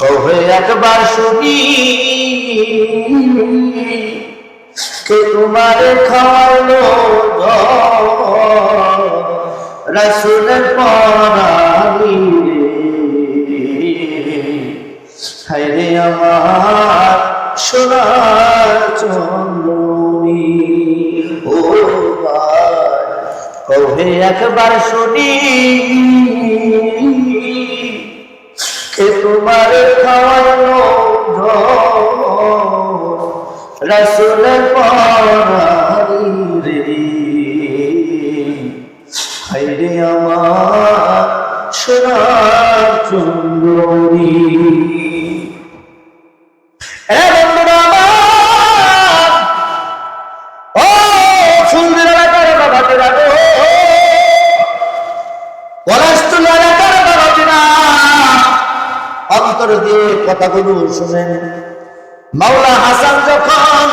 কবে একবার শুনি? কে তোমার খাওয়ালো রসুলের পরানি হাইরে আমার সোনার চন্দ্রী ও কবে একবার শুনি? কে তোমার খাওয়ানো রসুল হাইরে আমার সোনার চন্দ্রী। অন্তর দিয়ে কথাগুলো শুনেন। মাওলা হাসান যখন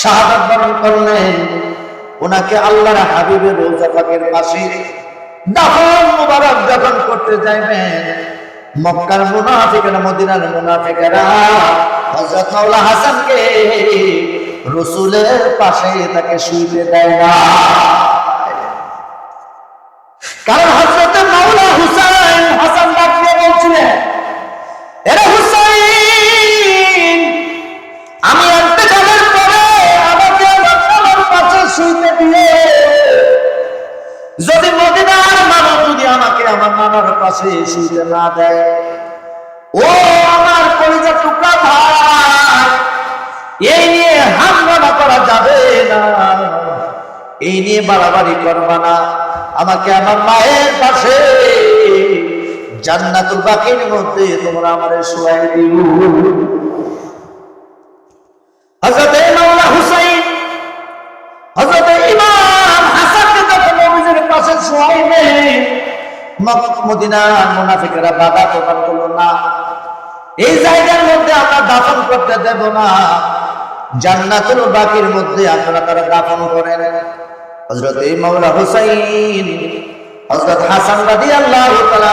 শাহাদাত বরণ করলেন, ওনাকে আল্লাহর হাবিবের রোজা পাকের পাশে দাফন মুবারক করতে যাইবেন। মক্কার মদিনার মুনাফিকেরা মাওলা হাসানকে রসুলের পাশে তাকে শুইতে দেয় না। কারণ হযরত মাওলা হাসান ডাকিয়ে বলছিলেন যদি মদিনার যদি আমাকে আমার শুইতে না দেয়, ও আমার কলিজা টুকরা ভাই, এই নিয়ে হাঙ্গামা করা যাবে না, এই নিয়ে বাড়াবাড়ি করবা না। আমাকে আমার মায়ের পাশে জান্নাতুল বাকির মধ্যে তোমরা আমারে শোয়াই দিও। হযরত মাওলা হুসাইন, হযরত ইমাম হাসানকে যখন নবীজির পাশে শোয়াইবে মক- মদিনার মুনাফিকেরা বাধা করল না। এই জায়গার মধ্যে আমরা দাফন করতে দেব না। জান্নাতুল বাকির মধ্যে আপনারা তারা দাফন করেন। হযরত মাওলা হুসাইন হযরত হাসান রাদিয়াল্লাহু তাআলা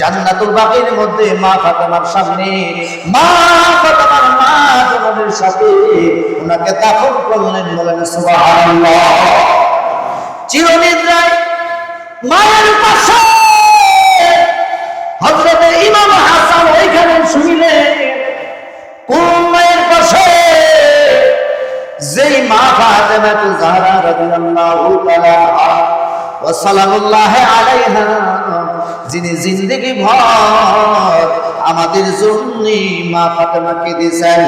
জান্নাতুল বাকির মধ্যে মা ফাতেমার সামনে, মা ফাতেমার মা তোমাদের সাথে ওনাকে দাফন করলেন, বলেন, সুবহানাল্লাহ। চিরনিদ্রায় মায়ের পাশে হযরত ইমাম হাসান ওইখানে শুইলেন। কোন মায়ের পাশে? যেই মা ফাতেমা জাহরা রাদিয়াল্লাহু তাআলা আলাইহা। যিনি জিন্দেগি ভর মা ফাতেমাকে দিয়েছেন।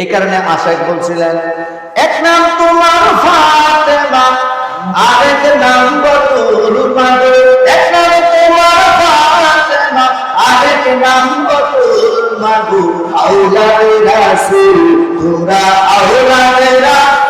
এই কারণে আশাক বলছিলেন, এক নাম তোমার ফাতেমা, আরেক নাম বতুল এক নাম তোমার ফাতেমা, আরেক নাম বতুল মাগো আউলাদে রাসূল, তোমরা আউলাদে রাসূল।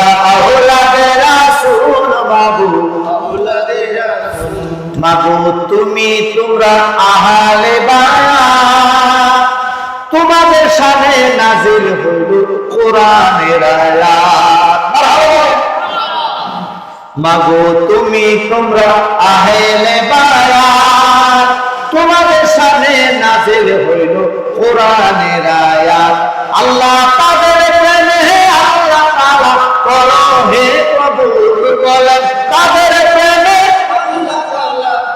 তুমি তোমরা আহালে বায়া। তোমাদের সামনে নাজিল হইল কোরআনের মাগো, তুমি তোমরা আহেলে বায়াত তোমাদের সামনে নাজিল হইল কোরআনের আয়াত। আল্লাহ তাদের প্রেমে আল্লাহ তাআলা করো হে কবুল প্রেমে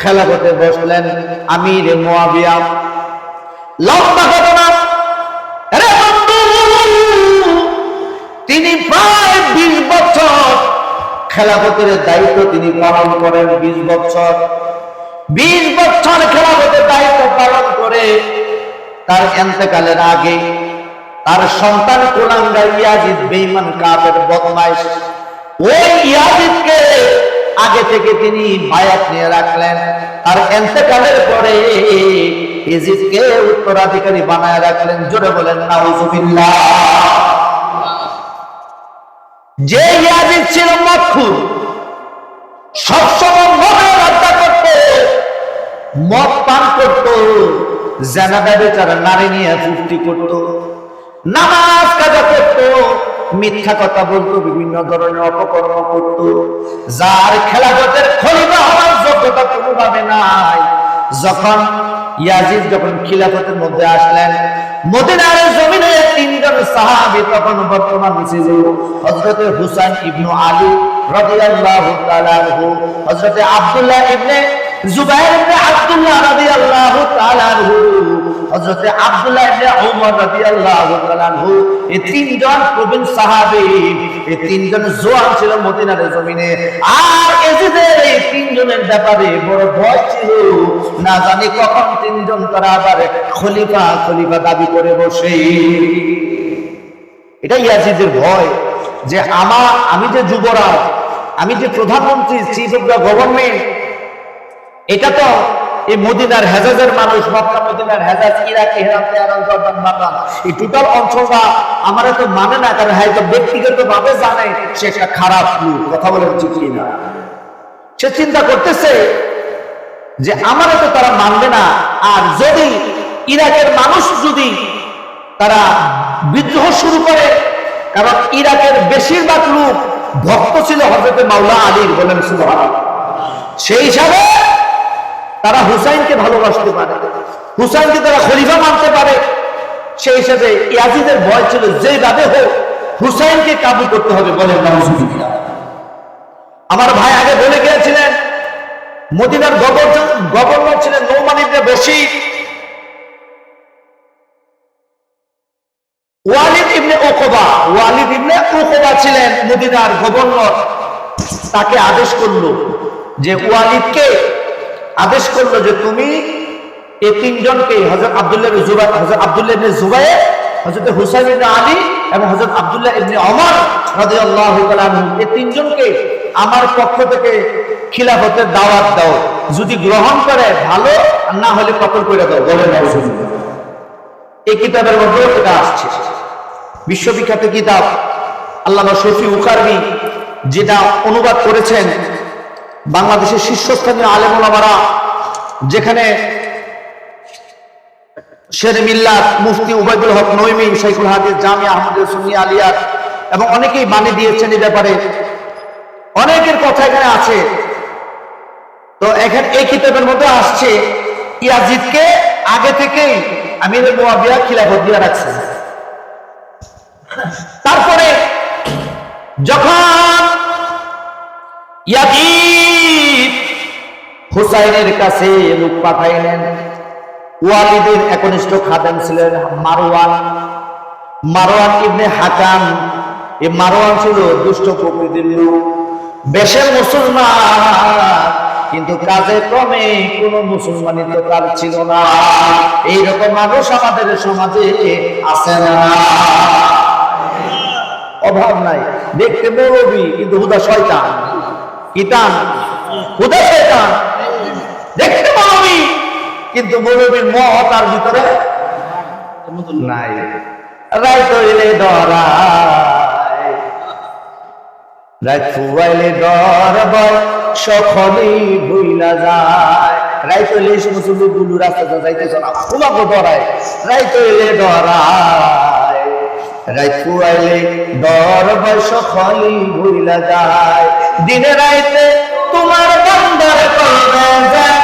খেলাফতে বসলেন আমির মুয়াবিয়া লম্বা ঘটনা। তিনি প্রায় বিশ বছর খেলাফতের দায়িত্ব তিনি পালন করেন, বিশ বছর। বিশ বছর খেলাফতের দায়িত্ব পালন করে তার এন্তেকালের আগে তার সন্তান কুলাঙ্গার ইয়াজিদ বেইমান কাপের বদমাইশ, ওই ইয়াজিদকে আগে থেকে তিনি বায়াত নিয়ে রাখলেন। আর এন্তেকালের পরে ইজিদকে উত্তরাধিকারী বানায় রাখলেন। জোরে বলেন, নাউজুবিল্লাহ। যে ইয়াজিদ ছিল মদখুর সবসময় মদের হত্যা করত, মদ পান করত জানাদা বেচারা নারী নিয়ে ফুর্তি করত, নামাজ কাজা করত মিথ্যা কথা বলতো, বিভিন্ন ধরনের অপকর্ম করত। যার খেলাগতের খলিফা হওয়ার যোগ্যতা কোনোভাবে নাই। যখন ইয়াজিদ যখন খিলাফতের মধ্যে আসলেন, মদিনার জমিনে তিনজন সাহাবী তখন বর্তমান ছিল। হযরত হুসাইন ইবনু আলী রাদিয়াল্লাহু তাআলা হযরত আব্দুল্লাহ ইবনে আব্দুল্লাহ রাদিয়াল্লাহু তাআলা আনহু তিনজন প্রবীণ তিনজন বড় ভয় ছিল, না জানি কখন তিনজন তারা আবার খলিফা খলিফা দাবি করে বসে। এটা ইয়াজিদের ভয় যে আমার আমি যে যুবরাজ, আমি যে প্রধানমন্ত্রী চিফ অফ দ্য গভর্নমেন্ট এটা তো এই মদিনার হেজাজের মানুষ, মক্কা মদিনার Hejaz, Iraq Iran Tehran, Jordan বাতান এই টোটাল অঞ্চলটা আমার তো মানে না, কারণ হয়তো ব্যক্তিগত ভাবে জানে, সে একটা খারাপ লোক, কথা বলে কি না সে চিন্তা করতেছে যে আমার তো তারা মানবে না, আর যদি ইরাকের মানুষ যদি তারা বিদ্রোহ শুরু করে, কারণ ইরাকের বেশিরভাগ লোক ভক্ত ছিল হজরত মাওলা আলীর বলেন সুবহানাল্লাহ। সেই হিসাবে তারা হুসাইনকে ভালোবাসতে পারে। হুসাইনকে তারা খলিফা মানতে পারে। সেই হিসাবে ইয়াজিদের ভয় ছিল যেভাবে হোক হুসাইনকে কাবু করতে হবে বলে আমার ভাই আগে বলে গিয়েছিলেন, মদিনার গভর্নর ছিলেন Numan ibn Walid ibn Uqba Walid ibn Uqba ছিলেন মদিনার গভর্নর। তাকে আদেশ করল যে ওয়ালিদকে আদেশ করল যে তুমি এই তিনজনকে হজরত আব্দুল্লাহ জুবাই হজরত আব্দুল্লাহ ইবনে জুবাইর হজরত হুসাইন ইবনে আলী এবং হজরত আব্দুল্লাহ ইবনে ওমর রাদিয়াল্লাহু তাআলা এই তিনজনকে আমার পক্ষ থেকে খিলাফতের দাওয়াত দাও। যদি গ্রহণ করে, ভালো, আর না হলে কতল করে দাও। বলে দাও এই কিতাবের মধ্যে এটা আসছে। বিশ্ববিখ্যাত কিতাব আল্লামা শফি উকারবি যেটা অনুবাদ করেছেন বাংলাদেশের শীর্ষস্থানীয় আলেমুলামারা, যেখানে শের মিল্লাত, মুফতি উবাইদুল হক নইমি শাইখুল হাদিস জামিয়া আহমদ, সুন্নি আলিয়ার এবং অনেকেই বাণী দিয়েছেন এই ব্যাপারে। অনেকের কথা এখানে আছে। তো এখানে এই কিতাবের মধ্যে আসছে, ইয়াজিদকে আগে থেকেই আমির মুয়াবিয়া খিলাফত দিয়ে রাখছে। তারপরে যখন ইয়াজিদ হুসাইনের কাছে লোক পাঠাইলেন। ওয়ালিদের একনিষ্ঠ খাদেম ছিলেন মারোয়ান মারোয়ান ইবনে হাকাম। এই মারোয়ান ছিল দুষ্ট প্রকৃতির লোক। বেশে মুসলমান, কিন্তু কাজে ক্রমে কোন মুসলমানই তো ছিল না। এইরকম মানুষ আমাদের সমাজে আছে না। অভাব নাই। দেখতে মৌলবি, কিন্তু হুদা শয়তান। কিতান হুদা শয়তান। দেখতে মৌলবি কিন্তু মৌলবীর মহ তার ভিতরে নাই। ডরায় রাত ভুইলা যায়। লোকগুলো রাস্তাতে যাইতেছ না। তোমাকে ডরায় রাই তৈলে ডরায় ভুইলা যায়। দিনে রাইতে তোমার বন্দর পায় বলে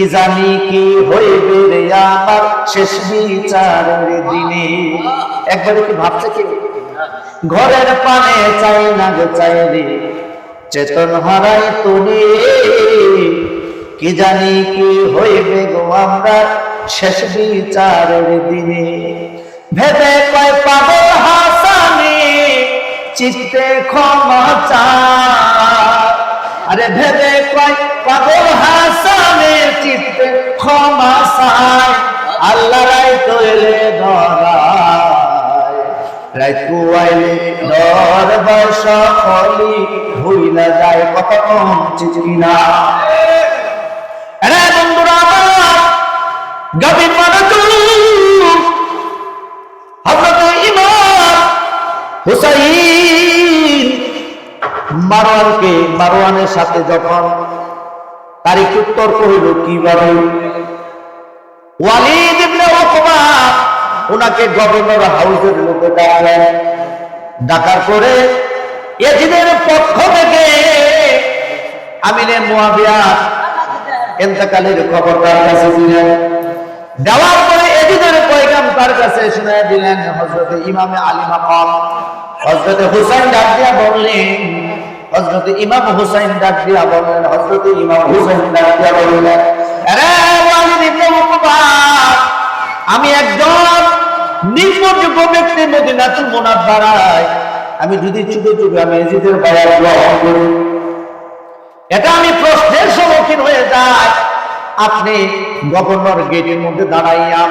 কি জানি কি হইবে রে আমার শেষ বিচারের দিনে? একবারে কি ভাবছে কি? ঘরের পানে চাই না গো চাইলে চেতন হারাই তনি কি জানি কি হইবে গো আমরা শেষ বিচারের দিনে? ভেবে কয় পাগল হাসানি, চিত্তে ক্ষমা চায়। আরে ভেবে কয় পাগল হাসানে ক্ষমা চায় আল্লাহ রাই তৈলে ধরায়। কুয়াইলে ডর বর্ষ ফলি হইলা যায় কত কম চিচিনা আরে বন্ধুরা মারওয়ানকে, মারওয়ানের সাথে যখন তার একটু তর্ক হইল কীভাবে ওয়ালিদ ইবনে উকবা ওনাকে গভর্নর হাউসের লোকে ডাকলেন। ডাকার পরে এজিদের পক্ষ থেকে আমিরে মুয়াবিয়া এন্তকালের খবর তার কাছে দিলেন। দেওয়ার পরে এদিনের পয়গাম তার কাছে শুনে দিলেন হজরত ইমামে আলী মাকাম হজরত হুসাইন ডাক দিয়া বললেন হজরত ইমাম হুসাইন ডাক দিয়া বললেন হজরত ইমাম হুসাইন ডাক দিয়া বললেন আমি একজন নির্ভরযোগ্য ব্যক্তি মদিনাতুল মুনাফফারায় আমি যদি চুপে চুপে আমি এজিদের বায়াত গ্রহণ করি, এটা আমি প্রশ্নের সম্মুখীন হয়ে যাই। আপনি গভর্নর গেটের মধ্যে দাঁড়াইয়া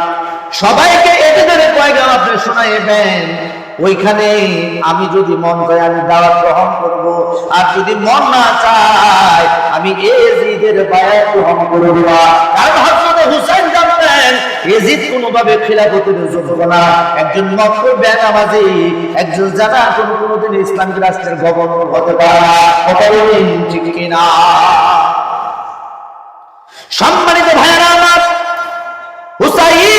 সবাইকে এদের পয়গাম আপনি শোনাইবেন। ওইখানে আমি যদি মন চাই আমি দাওয়াত গ্রহণ করব। আর যদি মন না চায়, আমি এজিদের বায়াত গ্রহণ করব না। কারণ হযরত হুসাইন জানতেন, এজিদ কোনোভাবে খিলাফতের যোগ্য না। একজন মক্কর বেনামাজি, একজন জানা কোন কোনোদিন ইসলামিক রাষ্ট্রের গভর্নর হতে পারে না। কথা ঠিক কিনা? সম্মানিত ভাইয়েরা আমার, হুসাইন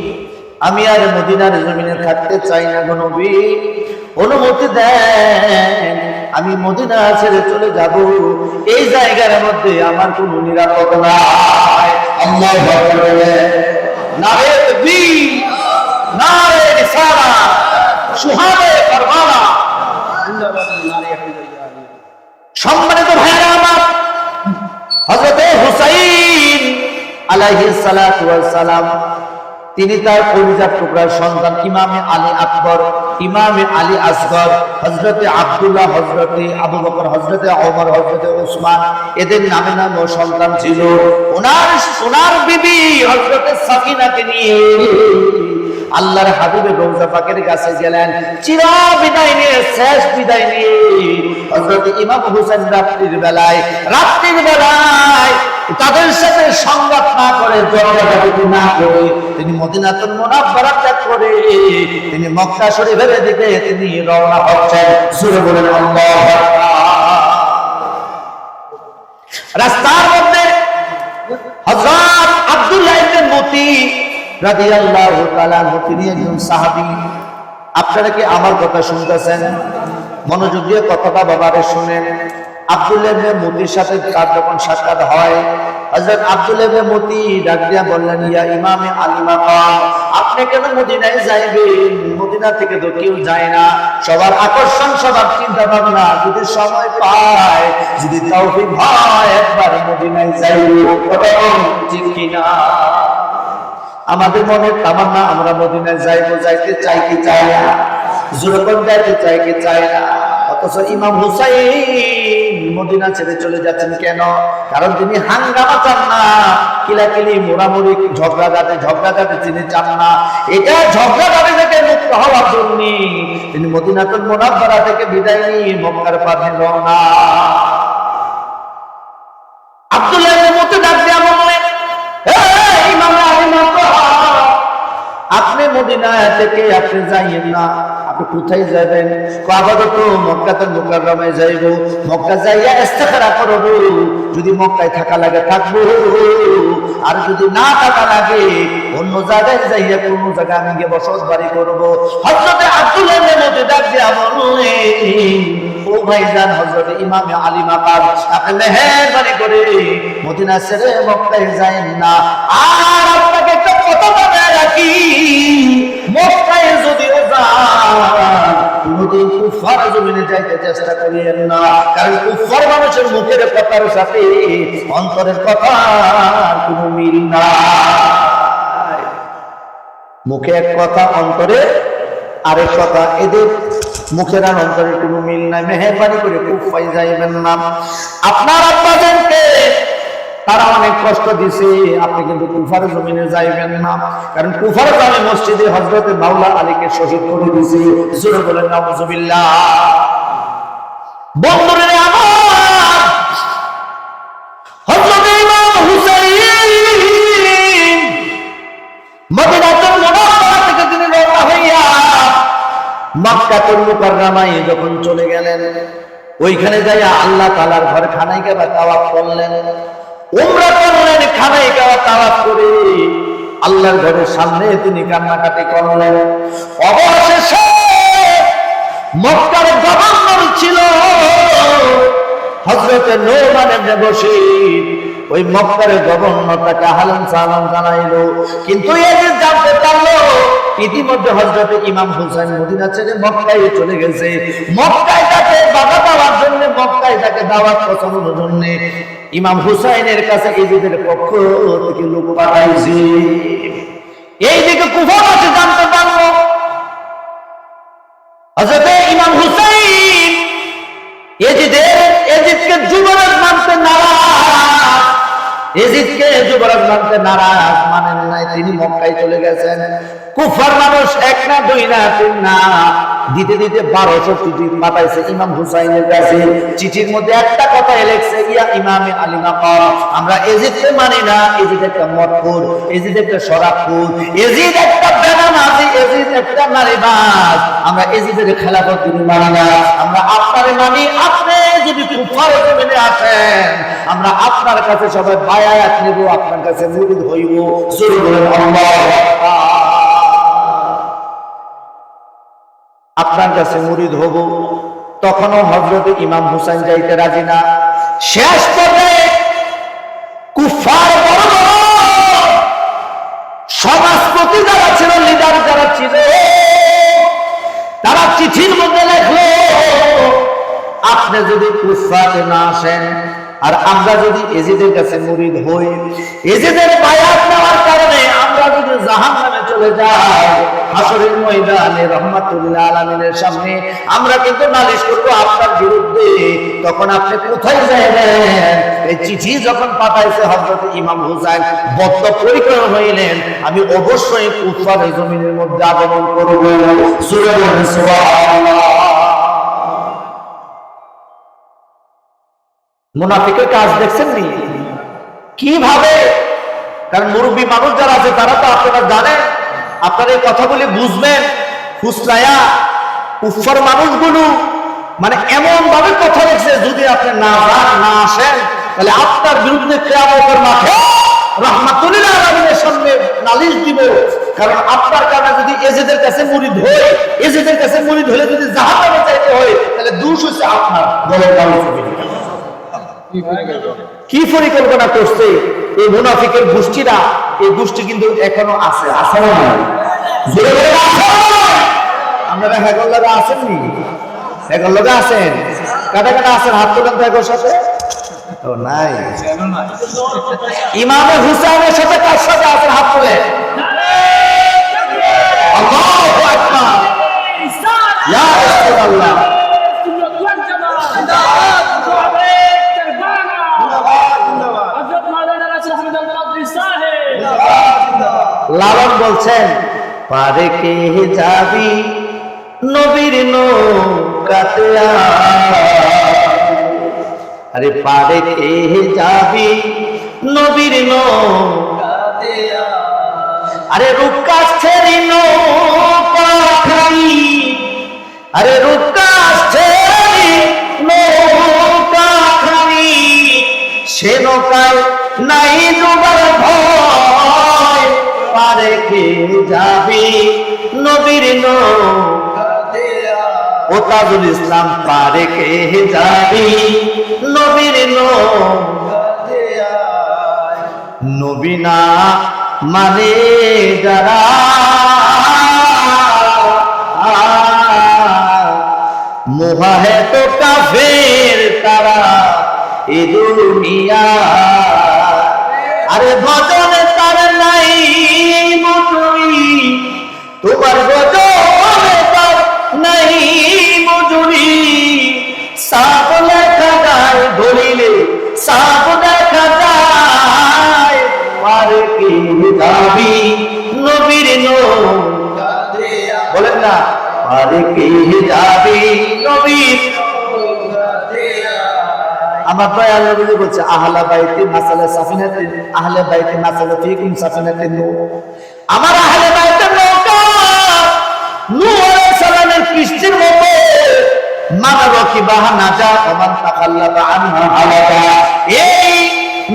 আমি আর মদিনার জমিনে থাকতে চাই না নবী। অনুমতি দেন, আমি মদিনা ছেড়ে চলে যাব। এই জায়গার মধ্যে আমার কোনো নিরাপদ নাই। সম্মানিত ভাইরা আমার, হযরতে হুসাইন আলাইহিস সালাম তিনি তার পরিজাত টুকরার সন্তান ইমামে আলী আকবর, ইমামে আলী আসগর হজরতে আব্দুল্লাহ হজরতে আবু বকর হজরতে অমর হজরতে ওসমান, এদের নামে নাম সন্তান ছিল। ওনার সোনার বিবি হজরতে সাকিনাকে নিয়ে আল্লাহর হাবিবের রোজা পাকের কাছে গেলেন। চিরা বিদায় নিয়ে, শেষ বিদায় নিয়ে হজরত ইমাম হুসেন রাত্রির বেলায় রাত্রির বেলায় তাদের সাথে সংঘাত না করে জড়াজড়ি না করে তিনি মদিনাতুল মুনাফফারা ত্যাগ করে তিনি মক্কা শরীফের দিকে তিনি রওনা হচ্ছেন। সুরে বলেন, আল্লাহু রাস্তার মধ্যে হযরত আব্দুল্লাহ ইবনে মতি রাদিয়াল্লাহু তাআলা তিনি একজন সাহাবী। আপনারা কি আমার কথা শুনতেছেন? মনোযোগ দিয়ে কথাটা বাবারে শুনেন। আব্দুল্লাহ ইবনে মতির সাথে তার যখন সাক্ষাৎ হয় হযরত আব্দুল্লাহ ইবনে মতি ডাক দিয়া বললেন, ইয়া ইমামে আলী মাকাম আপনি কেন মদিনায় যাইবেন? মদিনা থেকে তো কেউ যায় না। সবার আকর্ষণ, সবার চিন্তা ভাবনা যদি সময় পায়, যদি তৌফিক হয়, একবার মদিনায় যাইবে ঠিক কিনা? আমাদের মনের তামান্না, আমরা মদিনায় যাইবো, যাইতে চাই কি চাই না? জোরকন যাইতে চাই কি চাই না? অথচ ইমাম হুসাইন মদিনা ছেড়ে চলে যাচ্ছেন কেন? কারণ তিনি হাঙ্গামা চান না। কিলাকিলি মোড়ামুড়ি ঝগড়াঝাটি ঝগড়াঝাটি তিনি চান না। এটা ঝগড়াঝাটি থেকে মুক্ত হওয়ার জন্য তিনি মদিনাতুল মোনাব্বারা থেকে বিদায় নিয়ে মক্কার পথে রওনা। আব্দুল্লাহ ইবনে ডাক দিয়া বললেন "এই ইমাম আলী মাকড়া, আপনি মদিনা থেকে আপনি যাইয়েন না। আপনি কোথায় যাবেন? আপাতত মক্কাতে মুকাররমায় যাইব। মক্কা যাইয়া ইস্তেখারা করব। যদি মক্কায় থাকা লাগে থাকব। আর যদি না থাকা লাগে, অন্য জায়গায় যাইয়া কোন জায়গায় আমি গিয়ে বসত বাড়ি করব হজরতে আব্দুল্লাহ ডাক দিয়া বললেন ও ভাইজান, হযরত ইমাম আলী মাকাম আপনি মেহেরবানি করে মদিনা ছেড়ে মক্কায় যায়েন না। আর আপনাকে একটা রাখি মক্কায় যদিও যান কুফার জমিনে যাইতে চেষ্টা করিয়েন না। কারণ কুফার মানুষের মুখের কথার সাথে অন্তরের কথা কোনো মিল নাই। মুখে এক কথা, অন্তরে আরেক কথা, এদের মুখের আর অন্তরের কোনো মিল নাই। মেহরবানি করে কুফাই যাইবেন না। আপনার আব্বাদেরকে তারা অনেক কষ্ট দিছে। আপনি কিন্তু কুফার জমিনে যাইবেন না। কারণ কুফার জামে মসজিদে হজরতে মাওলা আলীকে শহীদ করে দিছে। জোরে বলেন, নাউজুবিল্লাহ। বন্ধুরে যখন চলে গেলেন, ওইখানে যাইয়া আল্লাহ তাআলার ঘর খানায় কাবা তাওয়াফ করলেন। উমরা করলেন, খানায় কাবা তারা করে। আল্লাহর ঘরের সামনে তিনি কান্নাকাটি করলেন। অবশেষে মক্কার গভর্নর ছিল। হজরতে নোমান বসে ওই মক্কার গভর্নর তাকে হালান সালাম জানাইল। কিন্তু যে জানতে পারল ইতিমধ্যে হজরতে ইমাম হুসাইন মদিনা ছেড়ে মক্কায় চলে গেছে। মক্কায় তাকে বাধা দেওয়ার জন্য, মক্কায় তাকে দাওয়াত পৌঁছানোর জন্য ইমাম হুসাইনের কাছে ইজিদের পক্ষ থেকে লোক পাঠাইছে। এইদিকে কুফাবাসী জানতে পারল? হজরতে ইমাম হুসাইন এজিদের, এজিদকে যুবরাজ মানতে নারাজ। এজিদকে যুবরাজ মানতে নারাজ, মানেন নাই, তিনি মক্কায় চলে গেছেন। কুফার মানুষ এক না, দুই না, তিন না, দিতে দিতে বারোশো চিঠি পাঠাইছে ইমাম হুসাইনের কাছে। চিঠির মধ্যে একটা কথা লেখছে ইমামে আলী মাকাম, আমরা এজিদকে মানি না, এজিদ একটা মতপুর এজিদ একটা শরাবপুর এজিদ একটা বেনামাজি, এজিদ একটা নারীবাজ। আমরা এজিদের খেলাফত তিনি মানি না, আমরা আপনারে মানি, আপনি যদি কুফার আসেন, আমরা আপনার কাছে সবাই বায়াত নেব, আপনার কাছে মুরিদ হইব। জোরে বলেন, আল্লাহু। আপনার কাছে মুরিদ হব। তখনও হজরত ইমাম হুসাইন যাইতে রাজি না। শেষ পর্যায়ে কুফার বড় সমাজপতি যারা ছিল লিডার যারা ছিল, তারা চিঠির মধ্যে লেখলো, আপনি যদি কুফাতে না আসেন আর আমরা যদি এজিদের কাছে মুরিদ হই, এজিদের বায়াত নেওয়ার কারণে আমরা যদি জাহান নামে চলে যাই হাসরের ময়দানে রহমাতুল্লাহ আলমিনের সামনে আমরা কিন্তু নালিশ করব আপনার বিরুদ্ধে, তখন আপনি কোথায় যাইবেন? এই চিঠি যখন পাঠাইছে হজরত ইমাম হুসাইন, বদ্ধ পরিকর হইলেন, আমি অবশ্যই কুফারের জমিনের মধ্যে আগমন করব। সুরে সুবহানাল্লাহ। মুনাফিকের কাজ দেখছেন নি কীভাবে? কারণ মুরব্বী মানুষ যারা আছে, তারা তো আপনারা জানেন, আপনারা এই কথাগুলি বুঝবেন। ফুসলায়া উফর মানুষগুলো মানে এমন ভাবে কথা লিখছে যদি আপনি না যান, না আসেন, তাহলে আপনার বিরুদ্ধে কেয়ামতের মাঠে রহমাতুল্লাহ আলমিনের নালিশ দিব। কারণ আপনার কারণে যদি এজেদের কাছে মুরিদ হয় এজেদের কাছে মুরিদ হলে যদি জাহান্নামে চাইতে হয়, তাহলে দোষ হচ্ছে আপনার, দলের কারণে। কি পরিকল্পনা করছে এই মুনাফিকের গোষ্ঠীরা? এই গোষ্ঠী কিন্তু এখনও আছে আছে না নাই? জোরে বলে আছে না আপনারা হেগল লগা আছেননি হেগল লগা আছেন? কাটা কাটা আছেন? হাত তোলেন তো একর সাথে? ও নাই। ইমামে হুসাইনের সাথে কার সাথে আছেন? হাত তোলে আল্লাহু আকবার। ইয়া রাসূলুল্লাহ। বলছেন, পারে কে যাবি নবীর নৌকাতে। আরে পারে কে যাবি নবীর নৌকাতে। আরে রূপকাষ্ঠের নৌকা আরে রূপকাষ্ঠের নৌকা সে নৌকায় নাই ডুবার ভয় ও তাজুল ইসলাম পারে কে যাবি নবীর নবীনা মানে যারা তো কাফের, তারা এ দুনিয়া। আরে ভজনে তার নাই মজুরি তোমার সাপ দেখা যায় কি নবীর বলেন না আর কি যাবি নবীর। আমার দয়াল নবী বলছে, আহলা বাইতে মাসালা সাফিনাতে আহলে বাইতে মাসালা ফিকুম সাফিনাতে নূ আমার আহলে বাইতে নৌকা নূহ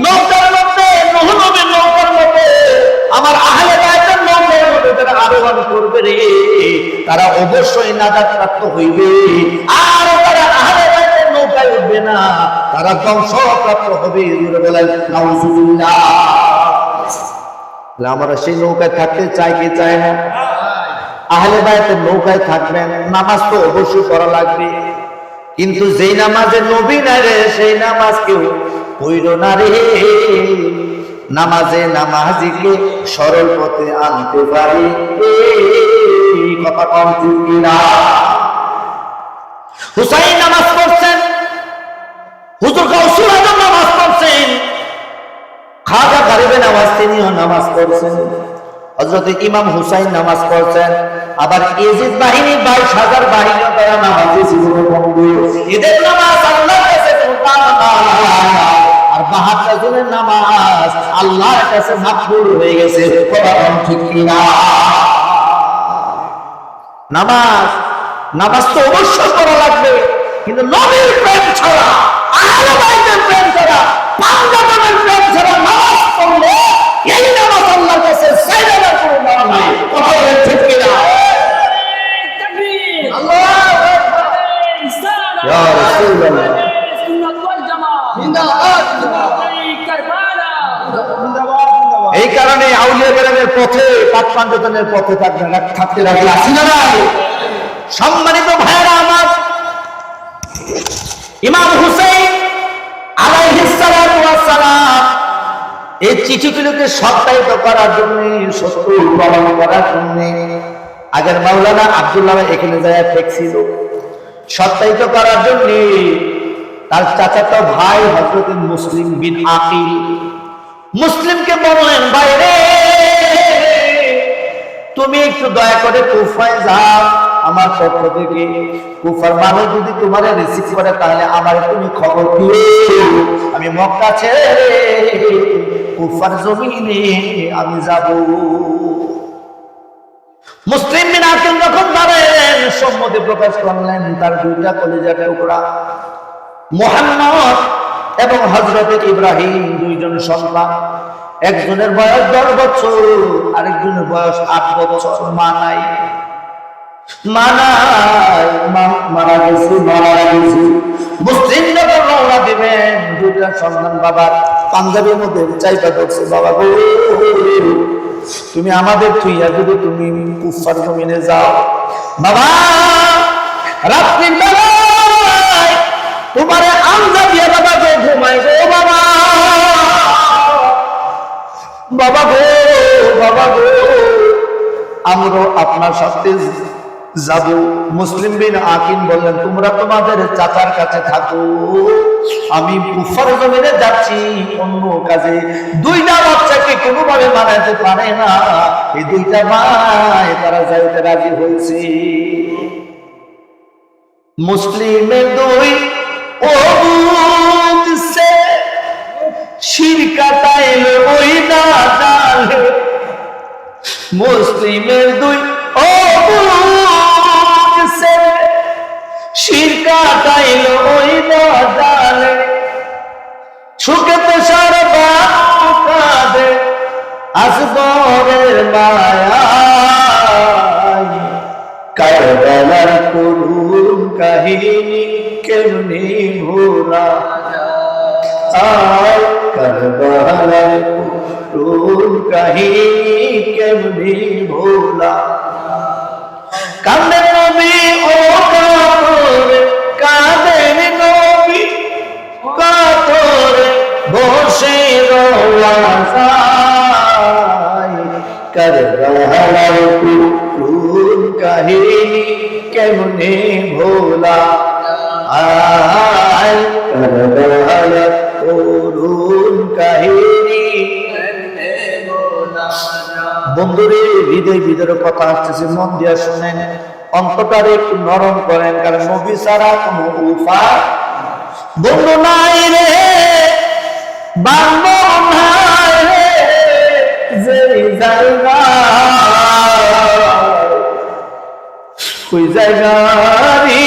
নৌকার নৌকার আমার আহলে যারা আরোহণ করবে রে, তারা অবশ্যই নাজাত প্রাপ্ত হইবে। আর তারা আহলে বাইতের নৌকায় উঠবে না, তারা ধ্বংস ধ্বংসপ্রাপ্ত হবে। আমরা সেই নৌকায় থাকতে চাই কি চাই না? আহলে বাইতের নৌকায় থাকবেন, নামাজ তো অবশ্যই করা লাগবে। কিন্তু যেই নামাজে নবী না রে, সেই নামাজ কেউ পইল না রে। নামাজে নামাজিকে সরল পথে আনতে পারে। কথা কম কিনা? হুসাইন নামাজ পড়ছেন। হুজুর আজম নামাজ পড়ছেন। খাজা গারিবে নামাজ তিনিও নামাজ পড়ছেন। হজরত ইমাম হুসাইন নামাজ পড়ছেন, আবার ইজিদ বাহিনী বাইশ হাজার বাহিনীও তারা নামাজে জীবনে বন্ধু এদের নামাজ আল্লাহর কাছে আর বাহাত্তর জনের নামাজ আল্লাহর কাছে মাকবুল হয়ে গেছে ঠিক কিনা? নামাজ নামাজ তো অবশ্যই করা লাগবে, কিন্তু নবীর প্রেম ছাড়া, আহলে বাইতের প্রেম ছাড়া, পাঞ্জাবের প্রেম ছাড়া নামাজ পড়লে এই يا رسول الله. سنة والجماعة كربلاء এই কারণে আউলিয়া গ্রামের পথে পাক পাঞ্জতনের পথে থাকবেন থাকতে লাগলে আসি না নাই? সম্মানিত ভাইরা আমার ইমাম হুসেন আলাইহিস সালাতু ওয়াস সালাম এই চিঠিগুলোকে সত্যায়িত করার জন্য সত্য পালন করার জন্য আগের মাওলানা আব্দুল্লাহ এখানে যায় ঠেকছিল সত্যায়িত করার জন্য তার চাচাতো ভাই হযরত মুসলিম বিন আকিল। মুসলিমকে বললেন বাইরে তুমি একটু দয়া করে কুফায় যাও আমার পক্ষ থেকে। কুফার মানুষ যদি তোমার রিসিভ করে তাহলে আমার তুমি খবর দিও। আমি মক্কা ছেড়ে কুফার জমিনে আমি যাব। মুসলিম বিন যখন দাঁড়ালেন সম্মতি প্রকাশ করলেন, তার দুইটা কলেজার টুকরা। মোহাম্মদ এবং হজরত ইব্রাহিম, দুইজন সন্তান। একজনের বয়স দশ বছর, আরেকজনের বয়স আট বছর। মা নাই। মারা গেছে মারা গেছে। মুসলিম যখন রওনা দিবেন, দুইটা সন্তান বাবার পাঞ্জাবের মধ্যে চাইটা করছে বাবা তুমি আমাদের থুইয়া যদি তুমি কুফার জমিনে যাও। বাবা বেলায় তোমারে আমজা দিয়ে বাবা গো ঘুমাই গো বাবা। বাবা গো বাবা গো, আমরা আপনার সাথে যাব। মুসলিম বিন আকিন বললেন, তোমরা তোমাদের চাচার কাছে থাকো। আমি কুফার জমিনে যাচ্ছি, অন্য কাজে। দুইটা বাচ্চা আদর্শকে কোনোভাবে মানাতে পারে না। এই দুইটা ভাই তারা যাইতে রাজি হয়েছে। মুসলিমের দুই ও সে শিরকাতাইল ওই না মুসলিমের শিরকাতাইল ওই না সুখে তো সারা আসবরের মায়া কারবালার করুণ কাহিনী কেমনি ভোলা। আয়, কারবালার করুণ কাহিনী কেমনি ভোলা। কাহিনী কেমনে ভোলা আয় কারবালার করুণ কাহিনী বন্ধুরে, হৃদয় ভিতরে কথা আসতেছে, মন দিয়া একটু নরম করেন, কারণ নবী ছাড়া কোনো উপায় বন্ধু নাই রে। ওই জায়গারি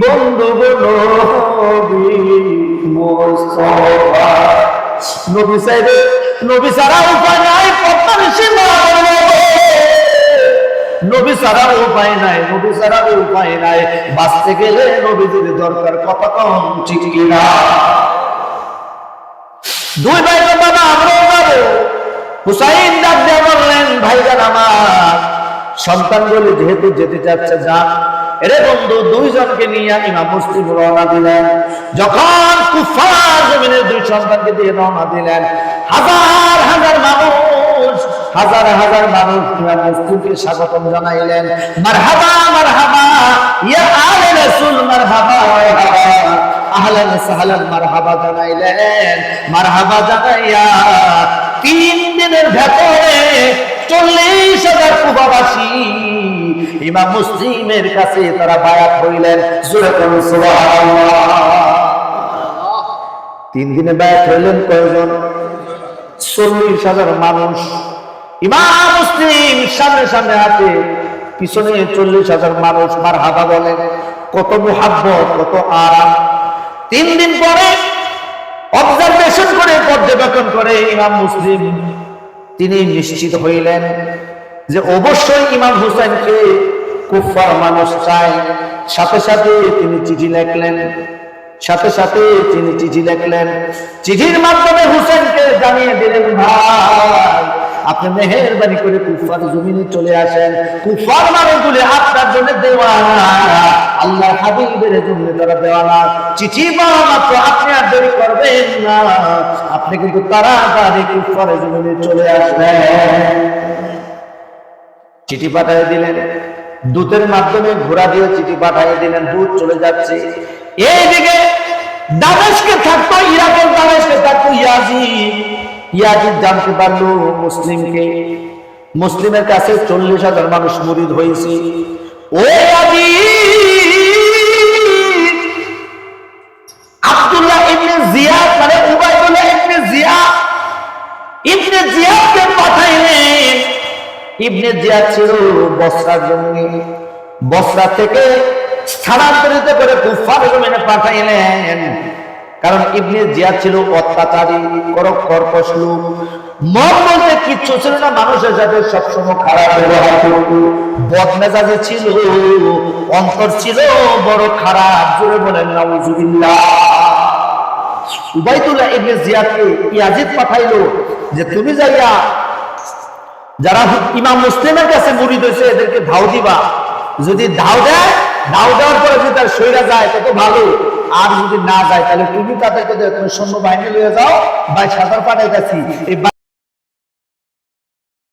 বন্ধু নবী মোস্তফা। নবী সাইদে নবী উপায় নাই, পদ্মার সীমা নবী সারা উপায় নাই, নবী উপায় নাই। বাঁচতে গেলে নবী যদি দরকার কত কম ঠিক কিনা? দুই ভাই বাবা, আমরাও যাব। হুসাইন ডাক দিয়ে বললেন, ভাইজান আমার সন্তান বলে যেহেতু যেতে চাচ্ছে যান এরে বন্ধু, দুইজনকে নিয়ে ইমাম মুসলিম রওনা দিলেন। যখন কুফার জমিনের দুই সন্তানকে দিয়ে রওনা দিলেন, হাজার হাজার মানুষ, হাজার হাজার মানুষ ইমাম মুসলিমকে স্বাগতম জানাইলেন। মারহাবা মারহাবা, ইয়া আলে রাসূল, মারহাবা মারহাবা। আহলান সাহলান মারহাবা জানাইলেন। মারহাবা জানাইয়া তিন দিনের ভেতরে চল্লিশ হাজার কুবাবাসী ইমাম মুসলিমের কাছে তারা বায়াত হইলেন। তিন দিনে বায়াত হইলেন কয়জন? চল্লিশ হাজার মানুষ। ইমাম মুসলিম সামনে সামনে হাতে পিছনে চল্লিশ হাজার মানুষ মার হাবা বলেন। কত মুহাব্বত, কত আরাম। তিন দিন পরে অবজারভেশন করে পর্যবেক্ষণ করে ইমাম মুসলিম। তিনি নিশ্চিত হইলেন যে অবশ্যই ইমাম হুসেনকে কুফার মানুষ চায়। সাথে সাথে তিনি চিঠি লেখলেন। সাথে সাথে তিনি চিঠি লেখলেন। চিঠির মাধ্যমে হুসেনকে জানিয়ে দিলেন, ভাই আপনি মেহেরবানি করে কুফার জমিনে চলে আসেন। কুফার মানুষগুলি আপনার জন্য দেওয়ানা। আল্লাহ হাবিবের জন্য তারা দেওয়ানা। চিঠি পাওয়া মাত্র আপনি আর দেরি করবেন না। আপনি কিন্তু তাড়াতাড়ি কুফার জমিনে চলে আসবেন। চিঠি পাঠিয়ে দিলেন। দূতের মাধ্যমে ঘোরা দিয়ে চিঠি পাঠিয়ে দিলেন। দূত চলে যাচ্ছে। এইদিকে দামেশকে থাকতো, ইরাকের দামেশকে থাকতো ইয়াজিদ। ইয়াজিদ জানতে পারল মুসলিমকে। মুসলিমের কাছে চল্লিশ হাজার মানুষ মুরিদ হয়েছে। ও আব্দুল্লাহ ইবনে জিয়াদ মানে উবাইদুল্লাহ ইবনে জিয়াদ। ইবনে জিয়াদকে পাঠাইলেন। ইবনে জিয়াদ ছিল বসরার জমি বসরা থেকে স্থানান্তরিত করে কুফার জমিনে পাঠাইলেন। কারণ ইবনে জিয়াদ ছিল অত্যাচারী করক কর্কশ লোক মন বলতে কিচ্ছু ছিল না, মানুষের সাথে সবসময় খারাপ ব্যবহার করত। বদমেজাজে ছিল, অন্তর ছিল বড় খারাপ, জোরে বলেন, নাউজুবিল্লাহ। উবাইদুল্লাহ ইবনে জিয়াদকে ইয়াজিদ পাঠাইলো যে, তুমি যাইয়া যারা ইমাম মুসলিমের কাছে মুরিদ হয়েছে এদেরকে ধাও দিবা। যদি ধাও দেয়, ধাও দেওয়ার পরে যদি তার সইরা যায়, তত ভালো। আর যদি না যায়, তাহলে তুমি তাদেরকে তুমি সৈন্য বাহিনী লিয়ে যাও বা সাঁতার পাঠাইতেছি। এই